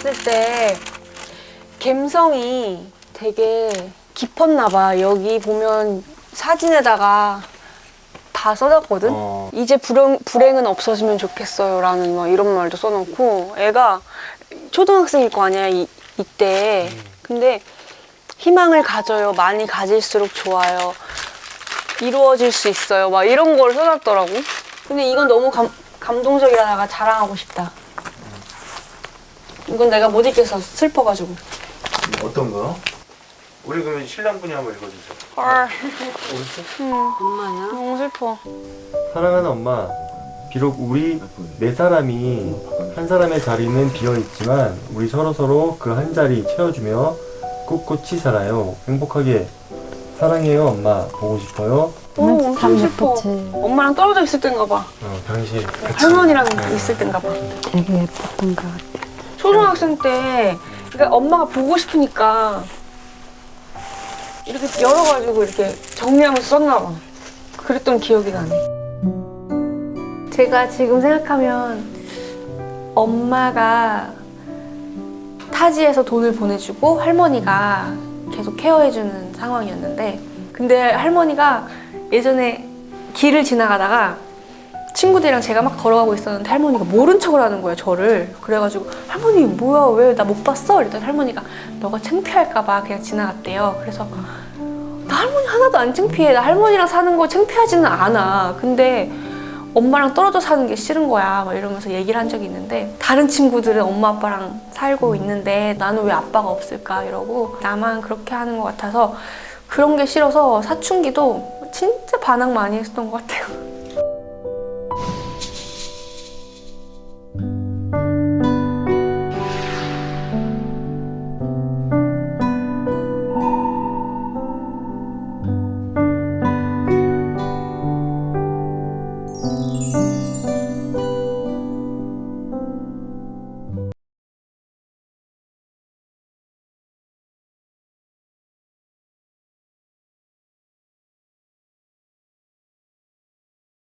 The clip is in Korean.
봤을 때 감성이 되게 깊었나 봐. 여기 보면 사진에다가 다 써놨거든. 어. 이제 불행, 불행은 없어지면 좋겠어요라는 막 이런 말도 써놓고 애가 초등학생일 거 아니야 이, 이때. 근데 희망을 가져요. 많이 가질수록 좋아요. 이루어질 수 있어요. 막 이런 걸 써놨더라고. 근데 이건 너무 감, 감동적이라 다가 자랑하고 싶다. 이건 내가 못 읽겠어 슬퍼가지고. 어떤 거? 우리 그러면 신랑분이 한번 읽어주세요. 헐. 엄마야? 너무 슬퍼. 사랑하는 엄마, 비록 우리 네 사람이 한 사람의 자리는 비어 있지만 우리 서로 서로 그 한 자리 채워주며 꿋꿋이 살아요. 행복하게 사랑해요 엄마 보고 싶어요. 오, 엄청 슬퍼. 엄마랑 떨어져 있을 땐가 봐. 어, 당신. 할머니랑 있을 땐가 봐. 되게 예뻤던 것 같아. 초등학생 때, 그러니까 엄마가 보고 싶으니까 이렇게 열어가지고 이렇게 정리하면서 썼나 봐. 그랬던 기억이 나네. 제가 지금 생각하면 엄마가 타지에서 돈을 보내주고 할머니가 계속 케어해주는 상황이었는데 근데 할머니가 예전에 길을 지나가다가 친구들이랑 제가 막 걸어가고 있었는데 할머니가 모른 척을 하는 거예요 저를. 그래가지고 할머니 뭐야 왜? 나 못 봤어? 그랬더니 할머니가 너가 창피할까봐 그냥 지나갔대요. 그래서 나 할머니 하나도 안 창피해. 나 할머니랑 사는 거 창피하지는 않아. 근데 엄마랑 떨어져 사는 게 싫은 거야. 막 이러면서 얘기를 한 적이 있는데 다른 친구들은 엄마 아빠랑 살고 있는데 나는 왜 아빠가 없을까? 이러고 나만 그렇게 하는 것 같아서 그런 게 싫어서 사춘기도 진짜 반항 많이 했었던 것 같아요